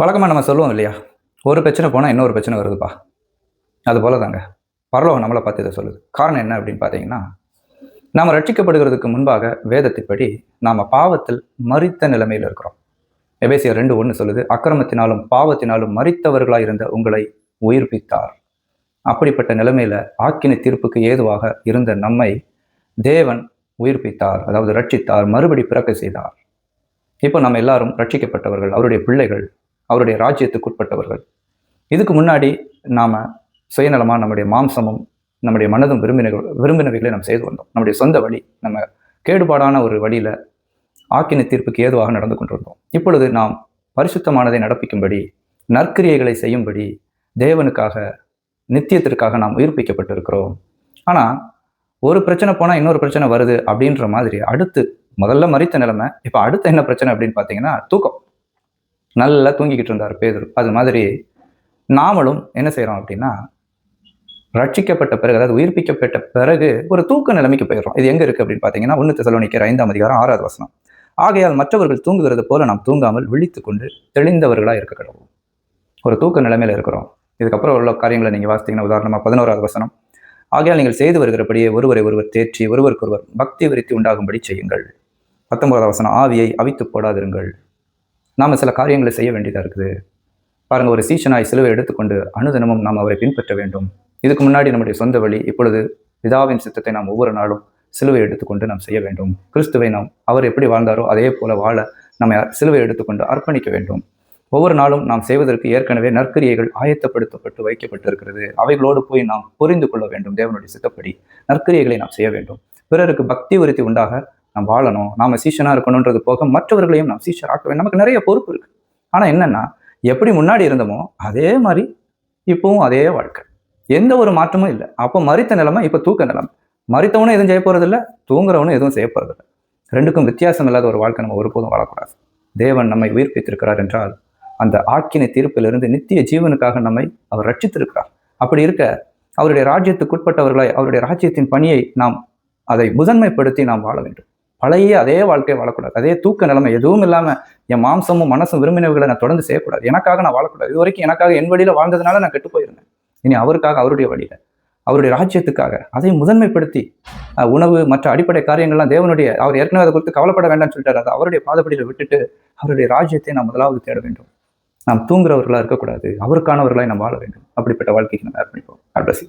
வழக்கமாக நம்ம சொல்லுவோம் இல்லையா? ஒரு பிரச்சனை போனால் இன்னொரு பிரச்சனை வருதுப்பா. அது போல தாங்க பரலோகம் நம்மளை பார்த்து இதை சொல்லுது. காரணம் என்ன அப்படின்னு பார்த்தீங்கன்னா நாம் ரட்சிக்கப்படுகிறதுக்கு முன்பாக வேதத்தின்படி நாம் பாவத்தில் மறித்த நிலைமையில் இருக்கிறோம். எபேசியர் ரெண்டு ஒன்று சொல்லுது அக்கிரமத்தினாலும் பாவத்தினாலும் மறித்தவர்களாக இருந்த உங்களை உயிர்ப்பித்தார். அப்படிப்பட்ட நிலைமையில் ஆக்கினை தீர்ப்புக்கு ஏதுவாக இருந்த நம்மை தேவன் உயிர்ப்பித்தார் அதாவது ரட்சித்தார் மறுபடி பிறக்க செய்தார். இப்போ நம்ம எல்லாரும் ரட்சிக்கப்பட்டவர்கள் அவருடைய பிள்ளைகள் அவருடைய ராஜ்யத்துக்கு உட்பட்டவர்கள். இதுக்கு முன்னாடி நாம் சுயநலமாக நம்முடைய மாம்சமும் நம்முடைய மனதும் விரும்பின விரும்பினவைகளை நம்ம செய்து வந்தோம். நம்முடைய சொந்த வழி நம்ம கேடுபாடான ஒரு வழியில் ஆக்கின தீர்ப்புக்கு ஏதுவாக நடந்து கொண்டிருந்தோம். இப்பொழுது நாம் பரிசுத்தமானதை நடப்பிக்கும்படி நற்கிரியைகளை செய்யும்படி தேவனுக்காக நித்தியத்திற்காக நாம் உயிர்ப்பிக்கப்பட்டிருக்கிறோம். ஆனால் ஒரு பிரச்சனை போனால் இன்னொரு பிரச்சனை வருது அப்படின்ற மாதிரி அடுத்து முதல்ல மறித்த நிலைமை இப்போ அடுத்து என்ன பிரச்சனை அப்படின்னு பார்த்தீங்கன்னா தூக்கம். நல்லா தூங்கிக்கிட்டு இருந்தார் பேதர். அது மாதிரி நாமளும் என்ன செய்கிறோம் அப்படின்னா ரட்சிக்கப்பட்ட பிறகு அதாவது உயிர்ப்பிக்கப்பட்ட பிறகு ஒரு தூக்க நிலைமைக்கு போயிடுறோம். இது எங்கே இருக்குது அப்படின்னு பார்த்தீங்கன்னா ஒன்று தெசலோனிக்கிற ஐந்தாம் அதிகாரம் ஆறாவது வசனம். ஆகையால் மற்றவர்கள் தூங்குகிறது போல நாம் தூங்காமல் விழித்து கொண்டு தெளிந்தவர்களாக இருக்க கிடவோம் ஒரு தூக்க நிலைமையில இருக்கிறோம். இதுக்கப்புறம் உள்ள காரியங்களை நீங்கள் வாசித்தீங்கன்னா உதாரணமாக பதினோராவது வசனம். ஆகையால் நீங்கள் செய்து வருகிறபடியே ஒருவரை ஒருவர் தேற்றி ஒருவருக்கொருவர் பக்தி விருத்தி உண்டாகும்படி செய்யுங்கள். பத்தொன்பதாவது வசனம் ஆவியை அவித்து போடாதிருங்கள். நாம் சில காரியங்களை செய்ய வேண்டியதாக இருக்குது. பாருங்கள் ஒரு சீசனாய் சிலுவை எடுத்துக்கொண்டு அனுதினமும் நாம் அவரை பின்பற்ற வேண்டும். இதுக்கு முன்னாடி நம்முடைய சொந்த வழி இப்பொழுது பிதாவின் சித்தத்தை நாம் ஒவ்வொரு நாளும் சிலுவை எடுத்துக்கொண்டு நாம் செய்ய வேண்டும். கிறிஸ்துவை நாம் அவர் எப்படி வாழ்ந்தாரோ அதே போல வாழ நம்ம சிலுவை எடுத்துக்கொண்டு அர்ப்பணிக்க வேண்டும். ஒவ்வொரு நாளும் நாம் செய்வதற்கு ஏற்கனவே நற்கிரியைகள் ஆயத்தப்படுத்தப்பட்டு வைக்கப்பட்டிருக்கிறது. அவைகளோடு போய் நாம் புரிந்து கொள்ள வேண்டும் தேவனுடைய சித்தப்படி. நற்கிரியைகளை நாம் செய்ய வேண்டும். பிறருக்கு பக்தி உறுதி உண்டாக நாம் வாழணும் நாம் சீஷனாக இருக்கணுன்றது போக மற்றவர்களையும் நாம் சீஷர் ஆக்க வேண்டும். நமக்கு நிறைய பொறுப்பு இருக்குது ஆனால் என்னென்னா எப்படி முன்னாடி இருந்தோமோ அதே மாதிரி இப்போவும் அதே வாழ்க்கை. எந்த ஒரு மாற்றமும் இல்லை. அப்போ மறித்த நிலைமை இப்போ தூக்க நிலைமை. மறித்தவனும் எதுவும் செய்ய போகிறதில்ல தூங்குறவனும் எதுவும் செய்ய போகிறதில்ல ரெண்டுக்கும் வித்தியாசம் இல்லாத ஒரு வாழ்க்கை நம்ம ஒருபோதும் வாழக்கூடாது. தேவன் நம்மை உயிர்ப்பித்திருக்கிறார் என்றால் அந்த ஆக்கினை தீர்ப்பிலிருந்து நித்திய ஜீவனுக்காக நம்மை அவர் ரட்சித்திருக்கிறார். அப்படி இருக்க அவருடைய ராஜ்யத்துக்குட்பட்டவர்களை அவருடைய ராஜ்யத்தின் பணியை நாம் அதை முதன்மைப்படுத்தி நாம் வாழ வேண்டும். பழைய அதே வாழ்க்கையை வாழக்கூடாது. அதே தூக்க நிலைமை எதுவும் இல்லாமல் என் மாம்சமும் மனசும் விரும்பினவர்களை நான் தொடர்ந்து செய்யக்கூடாது. எனக்காக நான் வாழக்கூடாது. இது வரைக்கும் எனக்காக என் வழியில் வாழ்ந்ததுனால நான் கெட்டு போயிருந்தேன். இனி அவருக்காக அவருடைய வழியில் அவருடைய ராஜ்யத்துக்காக அதை முதன்மைப்படுத்தி உணவு மற்ற அடிப்படை காரியங்கள்லாம் தேவனுடைய அவர் ஏற்கனவே அதை குறித்து கவலைப்பட வேண்டாம்னு சொல்லிட்டாரு. அதை அவருடைய பாதப்படியில் விட்டுட்டு அவருடைய ராஜ்யத்தை நாம் முதலாவது தேட வேண்டும். நாம் தூங்குறவர்களாக இருக்கக்கூடாது. அவருக்கானவர்களாய் நாம் வாழ வேண்டும். அப்படிப்பட்ட வாழ்க்கைக்கு நம்ம அர்ப்பணிப்போம். God.